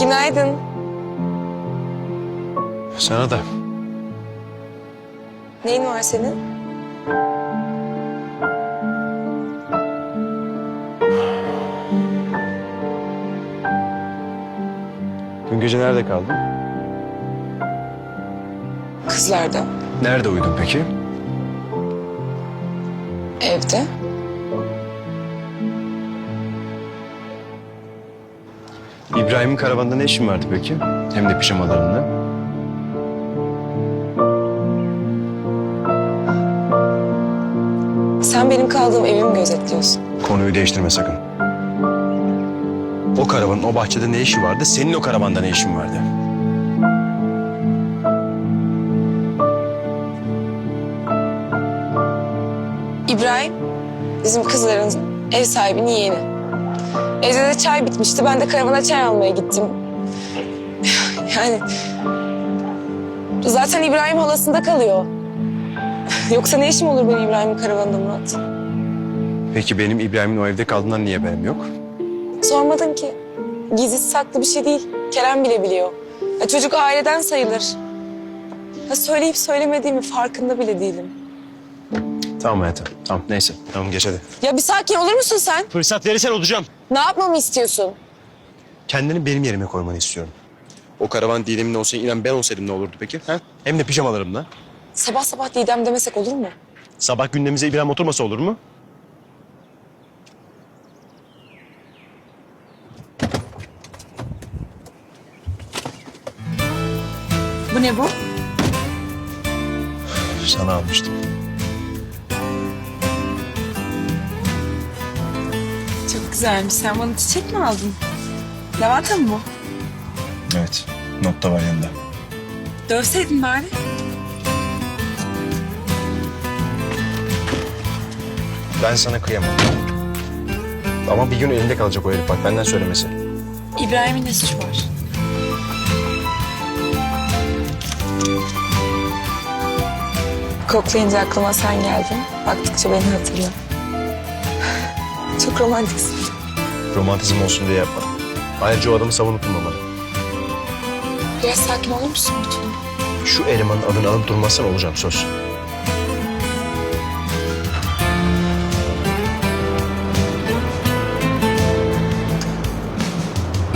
Günaydın. Sana da. Neyin var senin? Dün gece nerede kaldın? Kızlarda. Nerede uyudun peki? Evde. İbrahim'in karavanda ne işin vardı peki? Hem de pijamalarında. Sen benim kaldığım evi mi gözetliyorsun? Konuyu değiştirme sakın. O karavanın o bahçede ne işi vardı? Senin o karavanda ne işin vardı? İbrahim, bizim kızların ev sahibinin yeğeni. Evde de çay bitmişti. Ben de karavana çay almaya gittim. Yani... Zaten İbrahim halasında kalıyor. Yoksa ne işim olur benim İbrahim'in karavanında Murat? Peki benim İbrahim'in o evde kaldığından niye haberim yok? Sormadın ki. Gizli saklı bir şey değil. Kerem bile biliyor. Ya çocuk aileden sayılır. Ya söyleyip söylemediğimi farkında bile değilim. Tamam hayatım. Tamam neyse. Tamam geç hadi. Ya bir sakin olur musun sen? Fırsat verirsen olacağım. Ne yapmamı istiyorsun? Kendini benim yerime koymanı istiyorum. O karavan Didem'in olsa inan ben olsaydım ne olurdu peki? Ha? Hem de pijamalarımla. Sabah sabah Didem demesek olur mu? Sabah gündemimize İbrahim oturmasa olur mu? Bu ne bu? Sana almıştım. Çok güzelmiş. Sen bana çiçek mi aldın? Lavanta mı bu? Evet. Not da var yanında. Dövseydin bari. Ben sana kıyamam. Ama bir gün elinde kalacak o herif bak benden söylemesi. İbrahim'in ne suçu var? Koklayınca aklıma sen geldin. Baktıkça beni hatırla. Çok romantiksin. Romantizm olsun diye yapma. Ayrıca o adamı savunup durmamalı. Biraz sakin olur musun lütfen? Şu elemanın adını alıp durmazsan olacağım söz.